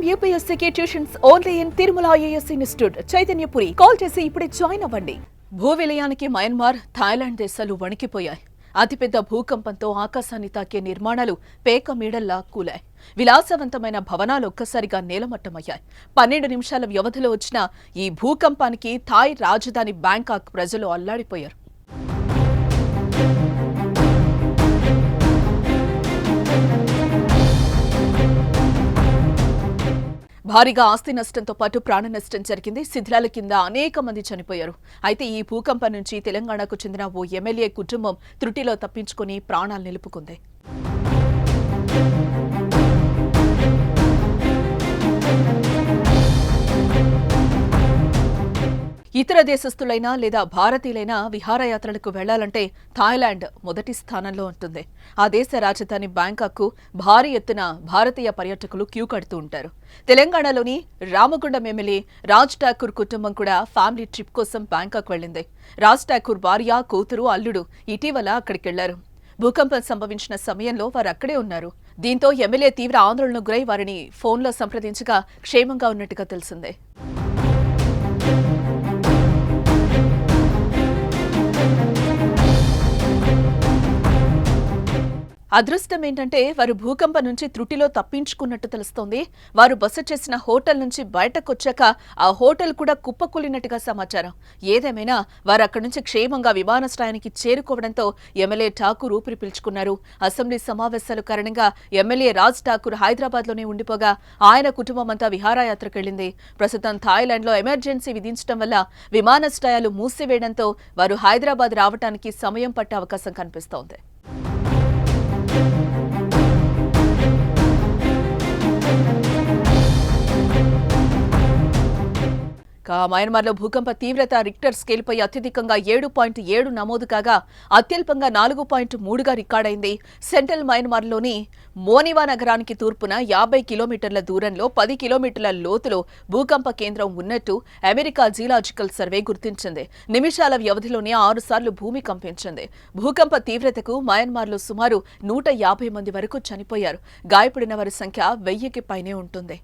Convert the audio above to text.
I'm యూపీఎస్సీకి tuitions only in Tirumala IAS institute Chaitanyapuri call చేసి ఇప్పుడే join అవ్వండి. భూ విలయానికి మయన్మార్ థాయిలాండ్ దేశాలు వణికిపోయాయి. అతిపెద్ద భూకంపంతో ఆకాశాన్ని తాకే నిర్మాణాలు పేక మీడల్లా కూలాయి. విలాసవంతమైన భవనాలు ఒక్కసారిగా నేలమట్టమయ్యాయి. పన్నెండు నిమిషాల వ్యవధిలో వచ్చిన ఈ భూకంపానికి థాయ్ రాజధాని బ్యాంకాక్ ప్రజలు అల్లాడిపోయారు. భారీగా ఆస్తి నష్టంతో పాటు ప్రాణ నష్టం జరిగింది. శిథిలాల కింద అనేక మంది చనిపోయారు. అయితే ఈ భూకంపం నుంచి తెలంగాణకు చెందిన ఓ ఎమ్మెల్యే కుటుంబం త్రుటిలో తప్పించుకుని ప్రాణాలు నిలుపుకుంది. ఇతర దేశస్థులైనా లేదా భారతీయులైనా విహారయాత్రలకు వెళ్ళాలంటే థాయిలాండ్ మొదటి స్థానంలో ఉంటుంది. ఆ దేశ రాజధాని బ్యాంకాక్కు భారీ ఎత్తున భారతీయ పర్యాటకులు క్యూ కడుతూ ఉంటారు. తెలంగాణలోని రామగుండం ఎమ్మెల్యే రాజ్ ఠాకూర్ కుటుంబం కూడా ఫ్యామిలీ ట్రిప్ కోసం బ్యాంకాక్ వెళ్ళింది. రాజ్ ఠాకూర్ భార్య కూతురు అల్లుడు ఇటీవల అక్కడికి వెళ్ళారు. భూకంపం సంభవించిన సమయంలో వారు అక్కడే ఉన్నారు. దీంతో ఎమ్మెల్యే తీవ్ర ఆందోళనకు గురై వారిని ఫోన్లో సంప్రదించగా క్షేమంగా ఉన్నట్టుగా తెలిసిందే. అదృష్టం ఏంటంటే వారు భూకంపం నుంచి త్రుటిలో తప్పించుకున్నట్టు తెలుస్తోంది. వారు బస చేసిన హోటల్ నుంచి బయటకొచ్చాక ఆ హోటల్ కూడా కుప్పకూలినట్టుగా సమాచారం. ఏదేమైనా వారు అక్కడి నుంచి క్షేమంగా విమానాశ్రయానికి చేరుకోవడంతో ఎమ్మెల్యే ఠాకూర్ ఊపిరి పీల్చుకున్నారు. అసెంబ్లీ సమావేశాల కారణంగా ఎమ్మెల్యే రాజ్ ఠాకూర్ హైదరాబాద్లోనే ఉండిపోగా ఆయన కుటుంబం అంతా విహారయాత్రకు వెళ్ళింది ప్రస్తుతం థాయిలాండ్లో ఎమర్జెన్సీ విధించడం వల్ల విమానాశ్రయాలు మూసివేయడంతో వారు హైదరాబాద్ రావడానికి సమయం పట్టే అవకాశం కనిపిస్తోంది. Музика మయన్మార్లో భూకంప తీవ్రత రిక్టర్ స్కేల్పై అత్యధికంగా ఏడు పాయింట్ ఏడు నమోదు కాగా అత్యల్పంగా నాలుగు పాయింట్ మూడుగా రికార్డైంది. సెంట్రల్ మయన్మార్లోని మోనివా నగరానికి తూర్పున యాభై కిలోమీటర్ల దూరంలో పది కిలోమీటర్ల లోతులో భూకంప కేంద్రం ఉన్నట్టు అమెరికా జియలాజికల్ సర్వే గుర్తించింది. నిమిషాల వ్యవధిలోనే ఆరుసార్లు భూమి కంపించింది. భూకంప తీవ్రతకు మయన్మార్లో సుమారు నూట యాభై మంది వరకు చనిపోయారు. గాయపడిన వారి సంఖ్య వెయ్యికి పైనే ఉంటుంది.